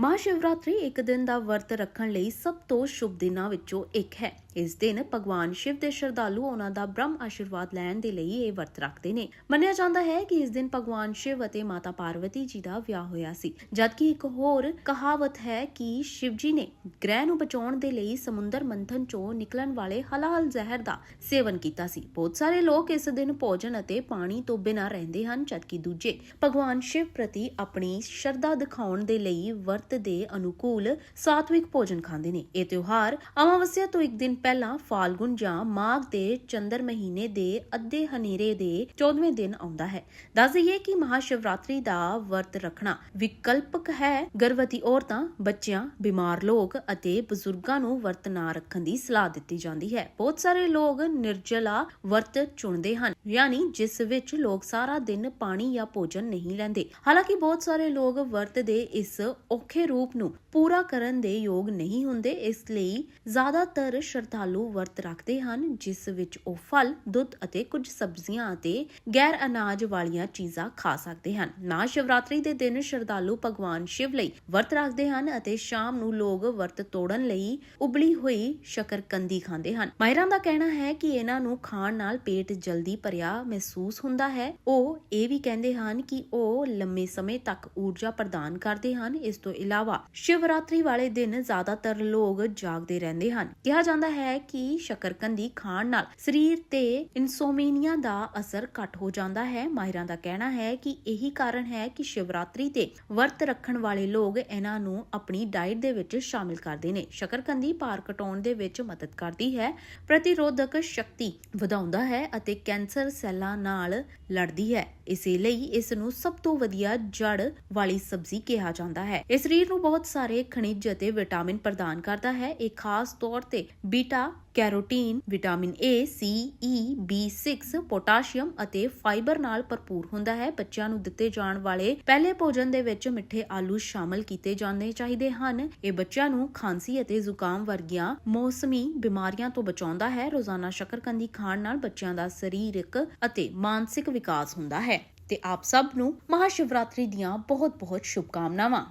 ਮਹਾਸ਼ਿਵਰਾਤਰੀ ਇੱਕ ਦਿਨ ਦਾ ਵਰਤ ਰੱਖਣ ਲਈ ਸਭ ਤੋਂ ਸ਼ੁਭ ਦਿਨਾਂ ਵਿੱਚੋਂ ਇੱਕ ਹੈ। ਇਸ ਦਿਨ ਭਗਵਾਨ ਸ਼ਿਵ ਦੇ ਸ਼ਰਧਾਲੂ ਉਹਨਾਂ ਦਾ ਬ੍ਰਹਮ ਆਸ਼ੀਰਵਾਦ ਲੈਣ ਦੇ ਲਈ ਇਹ ਵਰਤ ਰੱਖਦੇ ਨੇ। ਮੰਨਿਆ ਜਾਂਦਾ ਹੈ ਕਿ ਇਸ ਦਿਨ ਭਗਵਾਨ ਸ਼ਿਵ ਅਤੇ ਮਾਤਾ ਪਾਰਵਤੀ ਜੀ ਦਾ ਵਿਆਹ ਹੋਇਆ ਸੀ। ਜਦਕਿ ਇੱਕ ਹੋਰ ਕਹਾਵਤ ਹੈ ਕਿ ਸ਼ਿਵ ਜੀ ਨੇ ਗ੍ਰਹਿ ਨੂੰ ਬਚਾਉਣ ਦੇ ਲਈ ਸਮੁੰਦਰ ਮੰਥਨ ਚੋਂ ਨਿਕਲਣ ਵਾਲੇ ਹਲਾਲ ਜ਼ਹਿਰ ਦਾ ਸੇਵਨ ਕੀਤਾ ਸੀ। ਬਹੁਤ ਸਾਰੇ ਲੋਕ ਇਸ ਦਿਨ ਭੋਜਨ ਅਤੇ ਪਾਣੀ ਤੋਂ ਬਿਨਾਂ ਰਹਿੰਦੇ ਹਨ, ਜਦਕਿ ਦੂਜੇ ਭਗਵਾਨ ਸ਼ਿਵ ਪ੍ਰਤੀ ਆਪਣੀ ਸ਼ਰਧਾ ਦਿਖਾਉਣ ਦੇ ਲਈ ਵਰਤ ਦੇ ਅਨੁਕੂਲ ਸਾਤਵਿਕ ਭੋਜਨ ਖਾਂਦੇ ਨੇ। ਇਹ ਤਿਉਹਾਰ ਅਮਾਵਸਿਆ ਤੋਂ ਇੱਕ ਦਿਨ ਪਹਿਲਾਂ ਫਾਲਗੁਣ ਜਾਂ ਮਾਘ ਦੇ ਚੰਦਰ ਮਹੀਨੇ ਦੇ ਅੱਧੇ ਹਨੇਰੇ ਦੇ 14ਵੇਂ ਦਿਨ ਆਉਂਦਾ ਹੈ। ਦੱਸ ਦਈਏ ਕਿ ਮਹਾਸ਼ਿਵਰਾਤਰੀ ਦਾ ਵਰਤ ਰੱਖਣਾ ਵਿਕਲਪਕ ਹੈ। ਗਰਭਵਤੀ ਔਰਤਾਂ, ਬੱਚਿਆਂ, ਬਿਮਾਰ ਲੋਕ ਅਤੇ ਬਜ਼ੁਰਗਾਂ ਨੂੰ ਵਰਤ ਨਾ ਰੱਖਣ ਦੀ ਸਲਾਹ ਦਿੱਤੀ ਜਾਂਦੀ ਹੈ। ਬਹੁਤ ਸਾਰੇ ਲੋਕ ਨਿਰਜਲਾ ਵਰਤ ਚੁਣਦੇ ਹਨ, ਯਾਨੀ ਜਿਸ ਵਿੱਚ ਲੋਕ ਸਾਰਾ ਦਿਨ ਪਾਣੀ ਜਾਂ ਭੋਜਨ ਨਹੀਂ ਲੈਂਦੇ। ਹਾਲਾਂਕਿ ਬਹੁਤ ਸਾਰੇ ਲੋਕ ਵਰਤ ਦੇ ਇਸ ਔਖੇ ਰੂਪ ਨੂੰ ਪੂਰਾ ਕਰਨ ਦੇ ਯੋਗ ਨਹੀਂ ਹੁੰਦੇ, ਇਸ ਲਈ ਜ਼ਿਆਦਾਤਰ ਸ਼ਰਧਾਲੂ ਵਰਤ ਰੱਖਦੇ ਹਨ, ਜਿਸ ਵਿੱਚ ਉਹ ਫਲ, ਦੁੱਧ ਅਤੇ ਕੁਝ ਸਬਜ਼ੀਆਂ ਅਤੇ ਗੈਰ ਅਨਾਜ ਵਾਲੀਆਂ ਚੀਜ਼ਾਂ ਖਾ ਸਕਦੇ ਹਨ। ਨਾ ਸ਼ਿਵਰਾਤਰੀ ਦੇ ਦਿਨ ਸ਼ਰਧਾਲੂ ਭਗਵਾਨ ਸ਼ਿਵ ਲਈ ਵਰਤ ਰੱਖਦੇ ਹਨ ਅਤੇ ਸ਼ਾਮ ਨੂੰ ਲੋਕ ਵਰਤ ਤੋੜਨ ਲਈ ਉਬਲੀ ਹੋਈ ਸ਼ਕਰਕੰਦੀ ਖਾਂਦੇ ਹਨ। ਮਾਹਿਰਾਂ ਦਾ ਕਹਿਣਾ ਹੈ ਕਿ ਇਹਨਾਂ ਨੂੰ ਖਾਣ ਨਾਲ ਪੇਟ ਜਲਦੀ ਭਰਿਆ ਮਹਿਸੂਸ ਹੁੰਦਾ ਹੈ। ਉਹ ਇਹ ਵੀ ਕਹਿੰਦੇ ਹਨ ਕਿ ਉਹ ਲੰਮੇ ਸਮੇਂ ਤੱਕ ਊਰਜਾ ਪ੍ਰਦਾਨ ਕਰਦੇ ਹਨ। ਇਸ ਤੋਂ ਇਲਾਵਾ ਸ਼ਿਵਰਾਤਰੀ ਵਾਲੇ ਦਿਨ ਜ਼ਿਆਦਾਤਰ ਲੋਕ ਜਾਗਦੇ ਰਹਿੰਦੇ ਹਨ। ਕਿਹਾ ਜਾਂਦਾ ਹੈ ਹੈ ਕਿ ਸ਼ਕਰਕੰਦੀ ਖਾਣ ਨਾਲ ਸਰੀਰ ਤੇ ਇਨਸੋਮੀਨੀਆ ਦਾ ਅਸਰ ਘੱਟ ਹੋ ਜਾਂਦਾ ਹੈ। ਮਾਹਿਰਾਂ ਦਾ ਕਹਿਣਾ ਹੈ ਕਿ ਇਹੀ ਕਾਰਨ ਹੈ ਕਿ ਸ਼ਿਵਰਾਤਰੀ ਤੇ ਵਰਤ ਰੱਖਣ ਵਾਲੇ ਲੋਕ ਇਹਨਾਂ ਨੂੰ ਆਪਣੀ ਡਾਈਟ ਦੇ ਵਿੱਚ ਸ਼ਾਮਿਲ ਕਰਦੇ ਨੇ। ਸ਼ਕਰਕੰਦੀ ਭਾਰ ਘਟਾਉਣ ਦੇ ਵਿੱਚ ਮਦਦ ਕਰਦੀ ਹੈ, ਪ੍ਰਤੀਰੋਧਕ ਸ਼ਕਤੀ ਵਧਾਉਂਦਾ ਹੈ ਅਤੇ ਕੈਂਸਰ ਸੈੱਲਾਂ ਨਾਲ ਲੜਦੀ ਹੈ। ਇਸੇ ਲਈ ਇਸ ਨੂੰ ਸਭ ਤੋਂ ਵਧੀਆ ਜੜ ਵਾਲੀ ਸਬਜ਼ੀ ਕਿਹਾ ਜਾਂਦਾ ਹੈ। ਇਹ ਸਰੀਰ ਨੂੰ ਬਹੁਤ ਸਾਰੇ ਖਣਿਜ ਅਤੇ ਵਿਟਾਮਿਨ ਪ੍ਰਦਾਨ ਕਰਦਾ ਹੈ। ਇਹ ਖਾਸ ਤੌਰ ਤੇ B beta carotene vitamin A, C, E, B6, potassium ਅਤੇ ਫਾਈਬਰ ਨਾਲ ਭਰਪੂਰ ਹੁੰਦਾ ਹੈ। ਬੱਚਿਆਂ ਨੂੰ ਦਿੱਤੇ ਜਾਣ ਵਾਲੇ ਪਹਿਲੇ ਭੋਜਨ ਦੇ ਵਿੱਚ ਮਿੱਠੇ ਆਲੂ ਸ਼ਾਮਲ ਕੀਤੇ ਜਾਂਦੇ ਚਾਹੀਦੇ ਹਨ। ਇਹ ਬੱਚਿਆਂ ਨੂੰ ਖਾਂਸੀ ਅਤੇ ਜ਼ੁਕਾਮ ਵਰਗੀਆਂ ਮੌਸਮੀ ਬਿਮਾਰੀਆਂ ਤੋਂ ਬਚਾਉਂਦਾ ਹੈ। ਰੋਜ਼ਾਨਾ ਸ਼ੱਕਰਕੰਦੀ ਖਾਣ ਨਾਲ ਬੱਚਿਆਂ ਦਾ ਸਰੀਰਕ ਅਤੇ ਮਾਨਸਿਕ ਵਿਕਾਸ ਹੁੰਦਾ ਹੈ। ਤੇ ਆਪ ਸਭ ਨੂੰ ਮਹਾਸ਼ਿਵਰਾਤਰੀ ਦੀਆਂ ਬਹੁਤ-ਬਹੁਤ ਸ਼ੁਭਕਾਮਨਾਵਾਂ।